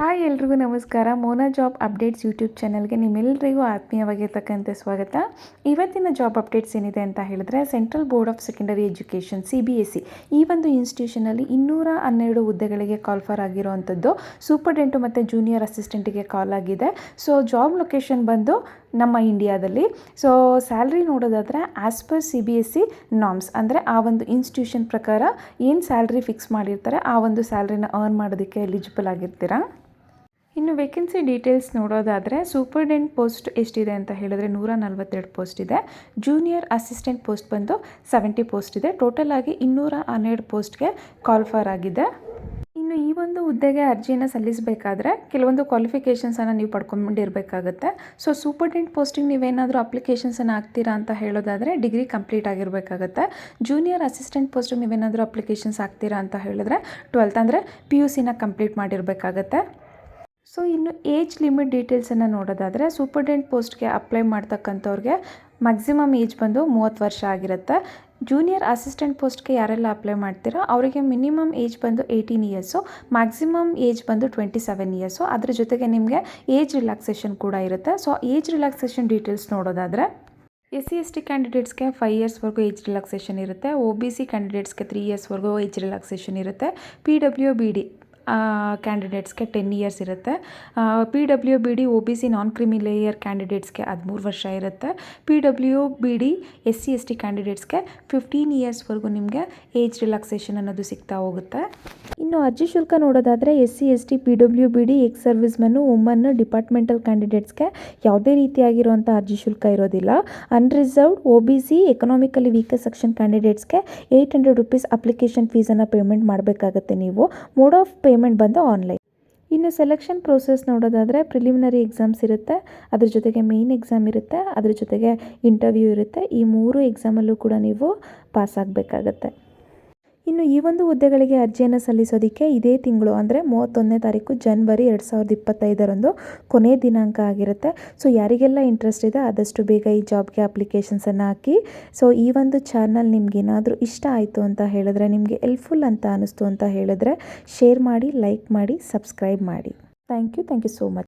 Hi ಎಲ್ರಿಗೂ ನಮಸ್ಕಾರ. Mona job updates YouTube ಚಾನಲ್ಗೆ ನಿಮ್ಮೆಲ್ಲರಿಗೂ ಆತ್ಮೀಯವಾಗಿರ್ತಕ್ಕಂಥ ಸ್ವಾಗತ. ಇವತ್ತಿನ ಜಾಬ್ ಅಪ್ಡೇಟ್ಸ್ ಏನಿದೆ ಅಂತ ಹೇಳಿದ್ರೆ, central board of secondary education, C B S C ಈ ಒಂದು ಇನ್ಸ್ಟಿಟ್ಯೂಷನಲ್ಲಿ ಇನ್ನೂರ ಹನ್ನೆರಡು ಹುದ್ದೆಗಳಿಗೆ ಕಾಲ್ ಫಾರ್ ಆಗಿರುವಂಥದ್ದು. ಸೂಪರ್ಡೆಂಟು ಮತ್ತು ಜೂನಿಯರ್ ಅಸಿಸ್ಟೆಂಟಿಗೆ ಕಾಲ್ ಆಗಿದೆ. ಸೊ, ಜಾಬ್ ಲೊಕೇಶನ್ ಬಂದು ನಮ್ಮ ಇಂಡಿಯಾದಲ್ಲಿ. ಸೊ, ಸ್ಯಾಲ್ರಿ ನೋಡೋದಾದರೆ as per C B S C norms ಅಂದರೆ ಆ ಒಂದು ಇನ್ಸ್ಟಿಟ್ಯೂಷನ್ ಪ್ರಕಾರ ಏನು ಸ್ಯಾಲ್ರಿ ಫಿಕ್ಸ್ ಮಾಡಿರ್ತಾರೆ, ಆ ಒಂದು ಸ್ಯಾಲ್ರಿನ ಅರ್ನ್ ಮಾಡೋದಕ್ಕೆ ಎಲಿಜಿಬಲ್ ಆಗಿರ್ತೀರಾ? ಇನ್ನು ವೇಕೆನ್ಸಿ ಡೀಟೇಲ್ಸ್ ನೋಡೋದಾದರೆ ಸೂಪರ್ಡೆಂಟ್ ಪೋಸ್ಟ್ ಎಷ್ಟಿದೆ ಅಂತ ಹೇಳಿದ್ರೆ ನೂರ ನಲ್ವತ್ತೆರಡು ಪೋಸ್ಟ್ ಇದೆ. ಜೂನಿಯರ್ ಅಸಿಸ್ಟೆಂಟ್ ಪೋಸ್ಟ್ ಬಂದು ಸೆವೆಂಟಿ ಪೋಸ್ಟ್ ಇದೆ. ಟೋಟಲ್ ಆಗಿ ಇನ್ನೂರ ಹನ್ನೆರಡು ಪೋಸ್ಟ್ಗೆ ಕಾಲ್ ಫಾರ್ ಆಗಿದೆ. ಇನ್ನು ಈ ಒಂದು ಹುದ್ದೆಗೆ ಅರ್ಜಿಯನ್ನು ಸಲ್ಲಿಸಬೇಕಾದ್ರೆ ಕೆಲವೊಂದು ಕ್ವಾಲಿಫಿಕೇಷನ್ಸನ್ನು ನೀವು ಪಡ್ಕೊಂಡಿರಬೇಕಾಗುತ್ತೆ. ಸೊ ಸೂಪರ್ಡೆಂಟ್ ಪೋಸ್ಟಿಗೆ ನೀವೇನಾದರೂ ಅಪ್ಲಿಕೇಶನ್ಸನ್ನು ಹಾಕ್ತೀರಾ ಅಂತ ಹೇಳೋದಾದರೆ ಡಿಗ್ರಿ ಕಂಪ್ಲೀಟ್ ಆಗಿರಬೇಕಾಗುತ್ತೆ. ಜೂನಿಯರ್ ಅಸಿಸ್ಟೆಂಟ್ ಪೋಸ್ಟಿಗೆ ನೀವೇನಾದರೂ ಅಪ್ಲಿಕೇಶನ್ಸ್ ಹಾಕ್ತೀರಾ ಅಂತ ಹೇಳಿದ್ರೆ ಟ್ವೆಲ್ತ್ ಅಂದರೆ ಪಿ ಯು ಸಿನ ಕಂಪ್ಲೀಟ್ ಮಾಡಿರಬೇಕಾಗತ್ತೆ. ಸೊ ಇನ್ನು ಏಜ್ ಲಿಮಿಟ್ ಡೀಟೇಲ್ಸನ್ನು ನೋಡೋದಾದರೆ ಸೂಪರ್ಡೆಂಟ್ ಪೋಸ್ಟ್ಗೆ ಅಪ್ಲೈ ಮಾಡ್ತಕ್ಕಂಥವ್ರಿಗೆ ಮ್ಯಾಕ್ಸಿಮಮ್ ಏಜ್ ಬಂದು ಮೂವತ್ತು ವರ್ಷ ಆಗಿರುತ್ತೆ. ಜೂನಿಯರ್ ಅಸಿಸ್ಟೆಂಟ್ ಪೋಸ್ಟ್ಗೆ ಯಾರೆಲ್ಲ ಅಪ್ಲೈ ಮಾಡ್ತೀರೋ ಅವರಿಗೆ ಮಿನಿಮಮ್ ಏಜ್ ಬಂದು ಏಯ್ಟೀನ್ ಇಯರ್ಸು ಮ್ಯಾಕ್ಸಿಮಮ್ ಏಜ್ ಬಂದು ಟ್ವೆಂಟಿ ಸೆವೆನ್ ಇಯರ್ಸು ಅದ್ರ ಜೊತೆಗೆ ನಿಮಗೆ ಏಜ್ ರಿಲ್ಯಾಕ್ಸೇಷನ್ ಕೂಡ ಇರುತ್ತೆ. ಸೊ ಏಜ್ ರಿಲ್ಯಾಕ್ಸೇಷನ್ ಡೀಟೇಲ್ಸ್ ನೋಡೋದಾದರೆ ಎಸ್ ಸಿ ಎಸ್ ಟಿ ಕ್ಯಾಂಡಿಡೇಟ್ಸ್ಗೆ ಫೈವ್ ಇಯರ್ಸ್ವರೆಗೂ ಏಜ್ ರಿಲ್ಯಾಕ್ಸೇಷನ್ ಇರುತ್ತೆ. ಒ ಬಿ ಸಿ ಕ್ಯಾಂಡಿಡೇಟ್ಸ್ಗೆ ತ್ರೀ ಇಯರ್ಸ್ವರೆಗೂ ಏಜ್ ರಿಲ್ಯಾಕ್ಸೇಷನ್ ಇರುತ್ತೆ. ಪಿ ಡಬ್ಲ್ಯೂ ಬಿ ಡಿ ಕ್ಯಾಂಡಿಡೇಟ್ಸ್ಗೆ ಟೆನ್ ಇಯರ್ಸ್ ಇರುತ್ತೆ. P W B D O B C non creamy layer ಕ್ಯಾಂಡಿಡೇಟ್ಸ್ಗೆ ಹದಿಮೂರು ವರ್ಷ ಇರುತ್ತೆ. P W B D S C S T ಕ್ಯಾಂಡಿಡೇಟ್ಸ್ಗೆ fifteen ಇಯರ್ಸ್ವರೆಗೂ ನಿಮಗೆ ಏಜ್ ರಿಲ್ಯಾಕ್ಸೇಷನ್ ಅನ್ನೋದು ಸಿಗ್ತಾ ಹೋಗುತ್ತೆ. ಇನ್ನು ಅರ್ಜಿ ಶುಲ್ಕ ನೋಡೋದಾದರೆ S C S T P W B D ex service men woman departmental ಕ್ಯಾಂಡಿಡೇಟ್ಸ್ಗೆ ಯಾವುದೇ ರೀತಿಯಾಗಿರುವಂಥ ಅರ್ಜಿ ಶುಲ್ಕ ಇರೋದಿಲ್ಲ. Unreserved O B C economically weaker section ಕ್ಯಾಂಡಿಡೇಟ್ಸ್ಗೆ eight hundred rupees application ಫೀಸನ್ನು ಪೇಮೆಂಟ್ ಮಾಡಬೇಕಾಗತ್ತೆ ನೀವು. ಮೋಡ್ ಆಫ್ ಪೇಮೆಂಟ್ ಬಂದು ಆನ್ಲೈನ್ ಇನ್ನು ಸೆಲೆಕ್ಷನ್ ಪ್ರೋಸೆಸ್ ನೋಡೋದಾದರೆ ಪ್ರಿಲಿಮಿನರಿ ಎಕ್ಸಾಮ್ಸ್ ಇರುತ್ತೆ. ಅದ್ರ ಜೊತೆಗೆ ಮೇಯ್ನ್ ಎಕ್ಸಾಮ್ ಇರುತ್ತೆ. ಅದ್ರ ಜೊತೆಗೆ ಇಂಟರ್ವ್ಯೂ ಇರುತ್ತೆ. ಈ ಮೂರು ಎಕ್ಸಾಮಲ್ಲೂ ಕೂಡ ನೀವು ಪಾಸ್ ಆಗಬೇಕಾಗತ್ತೆ. ಇನ್ನು ಈ ಒಂದು ಹುದ್ದೆಗಳಿಗೆ ಅರ್ಜಿಯನ್ನು ಸಲ್ಲಿಸೋದಕ್ಕೆ ಇದೇ ತಿಂಗಳು, ಅಂದರೆ ಮೂವತ್ತೊಂದನೇ ತಾರೀಕು ಜನ್ವರಿ ಎರಡು ಸಾವಿರದ ಇಪ್ಪತ್ತೈದರಂದು ಕೊನೆ ದಿನಾಂಕ ಆಗಿರುತ್ತೆ. ಸೊ ಯಾರಿಗೆಲ್ಲ ಇಂಟ್ರೆಸ್ಟ್ ಇದೆ, ಆದಷ್ಟು ಬೇಗ ಈ ಜಾಬ್ಗೆ ಅಪ್ಲಿಕೇಶನ್ಸನ್ನು ಹಾಕಿ. ಸೊ ಈ ಒಂದು ಚಾನಲ್ ನಿಮ್ಗೆ ಏನಾದರೂ ಇಷ್ಟ ಆಯಿತು ಅಂತ ಹೇಳಿದ್ರೆ, ನಿಮಗೆ ಹೆಲ್ಪ್ಫುಲ್ ಅಂತ ಅನ್ನಿಸ್ತು ಅಂತ ಹೇಳಿದ್ರೆ ಶೇರ್ ಮಾಡಿ ಲೈಕ್ ಮಾಡಿ ಸಬ್ಸ್ಕ್ರೈಬ್ ಮಾಡಿ. Thank you thank you so much